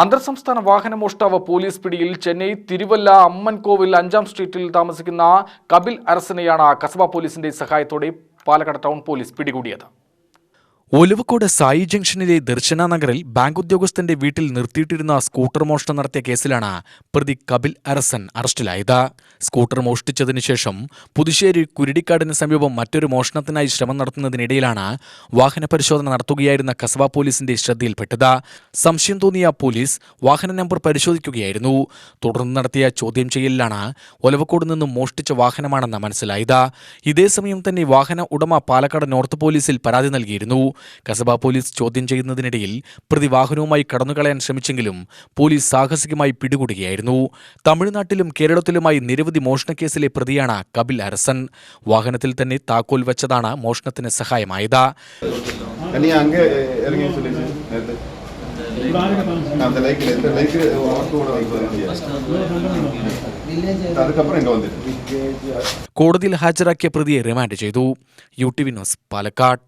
അന്തർ സംസ്ഥാന വാഹന മോഷ്ടാവ് പോലീസ് പിടിയിൽ ചെന്നൈ തിരുവല്ല അമ്മൻകോവിൽ അഞ്ചാം സ്ട്രീറ്റിൽ താമസിക്കുന്ന കപിൽ അരസനെയാണ് കസബ പോലീസിന്റെ സഹായത്തോടെ പാലക്കാട് ടൗൺ പോലീസ് പിടികൂടിയത്. ഒലുവക്കോട് സായി ജംഗ്ഷനിലെ ദർശന നഗറിൽ ബാങ്ക് ഉദ്യോഗസ്ഥന്റെ വീട്ടിൽ നിർത്തിയിട്ടിരുന്ന സ്കൂട്ടർ മോഷണം നടത്തിയ കേസിലാണ് പ്രതി കപിൽ അരസൻ അറസ്റ്റിലായത്. സ്കൂട്ടർ മോഷ്ടിച്ചതിനു ശേഷം പുതുശ്ശേരി കുരുടിക്കാടിന് സമീപം മറ്റൊരു മോഷണത്തിനായി ശ്രമം നടത്തുന്നതിനിടയിലാണ് വാഹന പരിശോധന നടത്തുകയായിരുന്ന കസബ പോലീസിന്റെ ശ്രദ്ധയിൽപ്പെട്ടത്. സംശയം തോന്നിയ പോലീസ് വാഹന നമ്പർ പരിശോധിക്കുകയായിരുന്നു. തുടർന്ന് നടത്തിയ ചോദ്യം ചെയ്യലിലാണ് ഒലവക്കോട് നിന്നും മോഷ്ടിച്ച വാഹനമാണെന്ന് മനസ്സിലായത്. ഇതേസമയം തന്നെ വാഹന ഉടമ പാലക്കാട് നോർത്ത് പോലീസിൽ പരാതി നൽകിയിരുന്നു. കസബ പോലീസ് ചോദ്യം ചെയ്യുന്നതിനിടയിൽ പ്രതി വാഹനവുമായി കടന്നുകളയാൻ ശ്രമിച്ചെങ്കിലും പോലീസ് സാഹസികമായി പിടികൂടുകയായിരുന്നു. തമിഴ്നാട്ടിലും കേരളത്തിലുമായി നിരവധി മോഷണക്കേസിലെ പ്രതിയാണ് കപിൽ അരസൻ വാഹനത്തിൽ തന്നെ താക്കോൽ വെച്ചതാണ് മോഷണത്തിന് സഹായമായത്. കോടതിയിൽ ഹാജരാക്കിയ പ്രതിയെ റിമാൻഡ് ചെയ്തു. U T V news Palakkad.